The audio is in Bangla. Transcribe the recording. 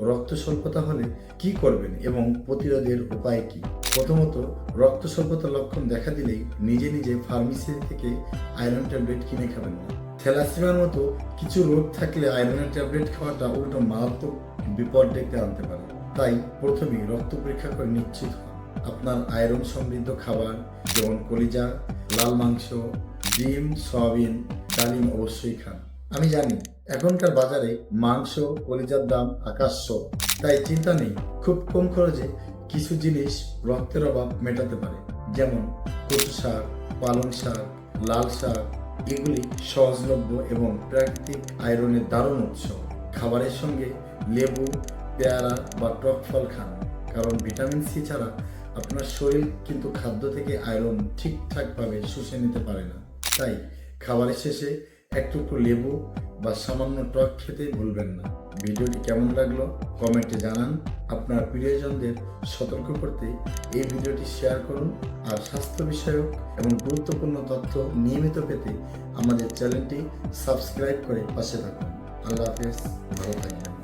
রক্ত স্বল্পতা হলে কি করবেন এবং প্রতিরোধের উপায় কি? প্রথমত রক্ত স্বল্পতার লক্ষণ দেখা দিলেই নিজে নিজে ফার্মেসি থেকে আয়রন ট্যাবলেট কিনে খাবেন না। থ্যালাসিমার মতো কিছু রোগ থাকলে আয়রনের ট্যাবলেট খাওয়াটা উল্টো মারাত্মক বিপদ ডেকে আনতে পারে। তাই প্রথমেই রক্ত পরীক্ষা করে নিশ্চিত হন। আপনার আয়রন সমৃদ্ধ খাবার যেমন কলিজা, লাল মাংস, ডিম, সয়াবিন, ডালিম অবশ্যই খান। আমি জানি, এখনকার বাজারে মাংস, কলিজার দাম আকাশ্য তাই চিন্তা নেই, খুব কম খরচে কিছু জিনিস রক্তের অভাব মেটাতে পারে। যেমন কচু শাক, পালং শাক, লাল শাক, এগুলি সহজলভ্য এবং প্রাকৃতিক আয়রনের দারুণ উৎস। খাবারের সঙ্গে লেবু, পেয়ারা বা টক ফল খান, কারণ ভিটামিন সি ছাড়া আপনার শরীর কিন্তু খাদ্য থেকে আয়রন ঠিকঠাকভাবে শুষে নিতে পারে না। তাই খাবারের শেষে এক লেবু বা সামান্য টক খেতে ভুলবেন না। ভিডিওটি কেমন লাগল কমেন্টে জানান। আপনার প্রিয়জনদের সতর্ক করতে এই ভিডিওটি শেয়ার করুন। আর স্বাস্থ্য বিষয়ক এবং গুরুত্বপূর্ণ তথ্য নিয়মিত পেতে আমাদের চ্যানেলটি সাবস্ক্রাইব করে পাশে থাকুন। আল্লাহ হাফেজ, ভালো থাকবেন।